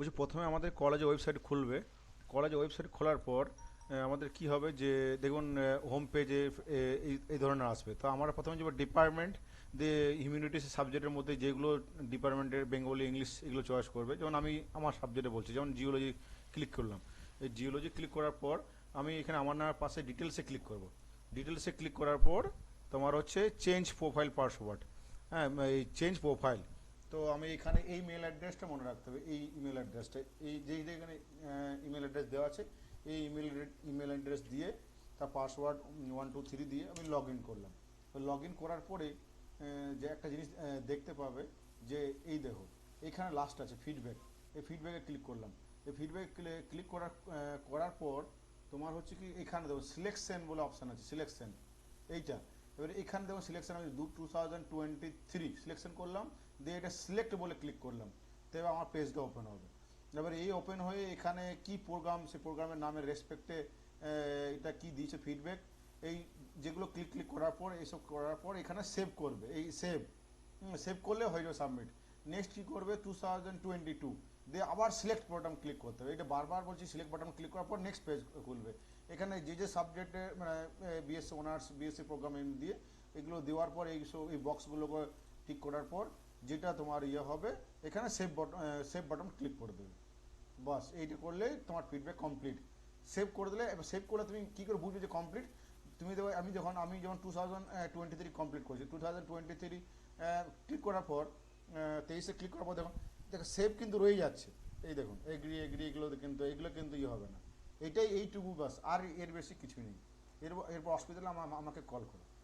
বলছি প্রথমে আমাদের কলেজে ওয়েবসাইট খুলবে। কলেজে ওয়েবসাইট খোলার পর আমাদের কি হবে যে, দেখুন হোম পেজে এই ধরনের আসবে। তো আমরা প্রথমে যে ডিপার্টমেন্ট দিয়ে হিউম্যানিটিস সাবজেক্টের মধ্যে যেগুলো ডিপার্টমেন্টের বেঙ্গলি ইংলিশ এগুলো চয়েস করবে, যেমন আমি আমার সাবজেক্টে বলছি, যেমন জিওলজি ক্লিক করলাম। এই জিওলজি ক্লিক করার পর, আমি এখানে আমার নামের পাশে ডিটেলসে ক্লিক করব। ডিটেলসে ক্লিক করার পর, তোমার হচ্ছে চেঞ্জ প্রোফাইল পাসওয়ার্ড হ্যাঁ এই চেঞ্জ প্রোফাইল তো আমি এখানে এই মেল অ্যাড্রেসটা মনে রাখতে হবে, এই ইমেল অ্যাড্রেসটা এই যে এখানে ইমেল অ্যাড্রেস দেওয়া আছে, এই ইমেল ইমেল অ্যাড্রেস দিয়ে, তার পাসওয়ার্ড ওয়ান টু থ্রি দিয়ে আমি লগ ইন করলাম। লগ ইন করার পরে যে একটা জিনিস দেখতে পাবে যে, এই দেখো, এখানে লাস্ট আছে ফিডব্যাক এই ফিডব্যাকে ক্লিক করলাম। এই ফিডব্যাক ক্লিক করার করার পর তোমার হচ্ছে কি, এখানে দেখো সিলেকশন বলে অপশান আছে সিলেকশন এইটা এবারে এখানে দেখো সিলেকশন আমি দু two thousand twenty three selection করলাম, দিয়ে এটা সিলেক্ট বলে ক্লিক করলাম। তো এবার আমার পেজটা ওপেন হবে। এবার এই ওপেন হয়ে এখানে কি প্রোগ্রাম সে প্রোগ্রামের নামের রেসপেক্টে এটা কি দিয়েছে ফিডব্যাক এই যেগুলো ক্লিক ক্লিক করার পর, এইসব করার পর এখানে সেভ করবে। এই সেভ সেভ করলে হয়ে যাবে সাবমিট নেক্সট কি করবে? টু থাউজেন্ড টোয়েন্টি টু দিয়ে আবার সিলেক্ট বাটন ক্লিক করতে হবে। এটা বারবার বলছি সিলেক্ট বাটন ক্লিক করার পর নেক্সট পেজ খুলবে। এখানে যে যে সাবজেক্টে মানে বিএসসি অনার্স বিএসসি প্রোগ্রাম দিয়ে এগুলো দেওয়ার পর এই সব, এই বক্সগুলোকে ঠিক করার পর যেটা তোমার ইয়ে হবে, এখানে save button save button click করে দেবে। বাস, এইটা করলেই তোমার ফিডব্যাক কমপ্লিট সেভ করে দিলে, এবার সেভ করলে তুমি কী করে বুঝবে যে কমপ্লিট তুমি দেখো আমি যখন আমি যখন two thousand twenty three complete করেছি two thousand twenty three click করার পর তেইশে ক্লিক করার পর দেখুন, দেখো সেভ কিন্তু রয়ে যাচ্ছে। এই দেখুন এগ্রি এগ্রি এগুলো কিন্তু এগুলো কিন্তু ইয়ে হবে না। এটাই এইটুকু বাস আর এর বেশি কিছুই নেই। এরপর এরপর অসুবিধা হলে আমা- আমাকে কল করো।